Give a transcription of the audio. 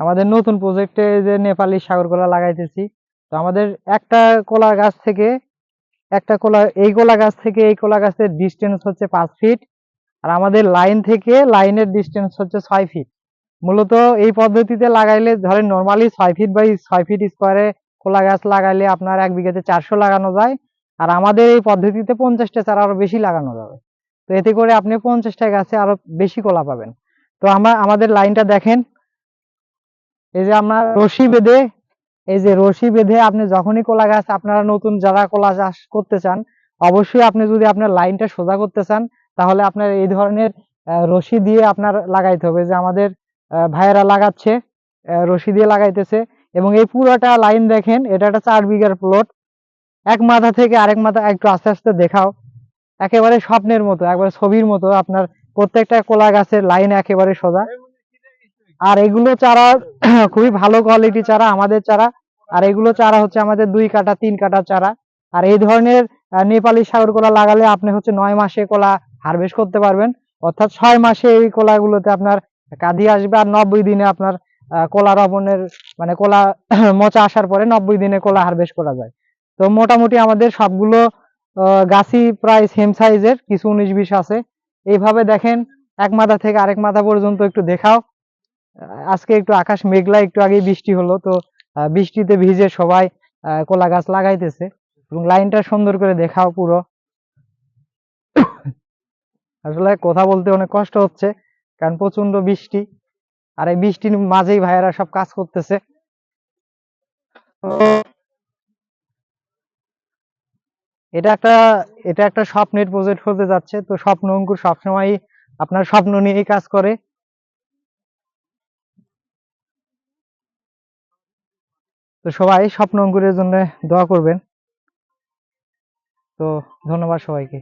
আমাদের নতুন প্রজেক্টে যে নেপালি সাগর কলা লাগাইতেছি, তো আমাদের একটা কলা গাছ থেকে, একটা কলা, এই কলা গাছ থেকে এই কলা গাছের ডিস্টেন্স হচ্ছে পাঁচ ফিট আর আমাদের লাইন থেকে লাইনের ডিস্টেন্স হচ্ছে ছয় ফিট মূলত এই পদ্ধতিতে লাগাইলে ধরেন নর্মালি ছয় ফিট বাই ছয় ফিট স্কোয়ারে কলা গাছ লাগাইলে আপনার এক বিঘাতে চারশো লাগানো যায়, আর আমাদের এই পদ্ধতিতে পঞ্চাশটা চারা আরও বেশি লাগানো যাবে। তো এতে করে আপনি পঞ্চাশটা গাছে আরও বেশি কলা পাবেন। তো আমরা আমাদের লাইনটা দেখেন এই যে আমরা রশি বেঁধে? এই যে রশি বেঁধে আপনি যখনই কলা গাছ আপনারা নতুন যারা কলা চাষ করতে চান অবশ্যই আপনি যদি আপনার লাইনটা সোজা করতে চান তাহলে আপনার এই ধরনের রশি দিয়ে আপনার লাগাইতে হবে। যে আমাদের ভাইয়েরা লাগাচ্ছে রশি দিয়ে লাগাইতেছে এবং এই পুরোটা লাইন দেখেন এটা একটা চার বিঘার প্লট এক মাথা থেকে আরেক মাথা একটু আস্তে আস্তে দেখাও। একেবারে স্বপ্নের মতো একবারে ছবির মতো আপনার প্রত্যেকটা কলা গাছের লাইন একেবারে সোজা। আর এগুলো চারা খুবই ভালো কোয়ালিটি চারা, আমাদের চারা। আর এগুলো চারা হচ্ছে আমাদের দুই কাটা তিন কাটা চারা। আর এই ধরনের নেপালি সাগর কলা লাগালে আপনি হচ্ছে নয় মাসে কলা হারভেস্ট করতে পারবেন। অর্থাৎ ছয় মাসে এই কলাগুলোতে আপনার কাঁদি আসবে আর নব্বই দিনে আপনার কলা রবণের মানে কলা মোচা আসার পরে নব্বই দিনে কলা হারভেস্ট করা যায়। তো মোটামুটি আমাদের সবগুলো গাছই প্রায় সেম সাইজের কিছু উনিশ বিশ আছে। এইভাবে দেখেন, এক মাথা থেকে আরেক মাথা পর্যন্ত একটু দেখাও। আজকে একটু আকাশ মেঘলা, একটু আগেই বৃষ্টি হলো, তো বৃষ্টিতে ভিজে সবাই কলা গাছ লাগাইতেছে। এবং লাইনটা সুন্দর করে দেখাও পুরো। আসলে কথা বলতে অনেক কষ্ট হচ্ছে, কারণ প্রচণ্ড বৃষ্টি। আর এই বৃষ্টির মাঝেই ভাইয়েরা সব কাজ করতেছে। এটা একটা এটা একটা স্বপ্নের প্রজেক্ট হতে যাচ্ছে, তো স্বপ্ন অঙ্কুর সবসময় আপনার স্বপ্ন নিয়েই কাজ করে। তো সবাই স্বপ্ন অঙ্কুরের জন্য দোয়া করবেন। তো ধন্যবাদ সবাইকে।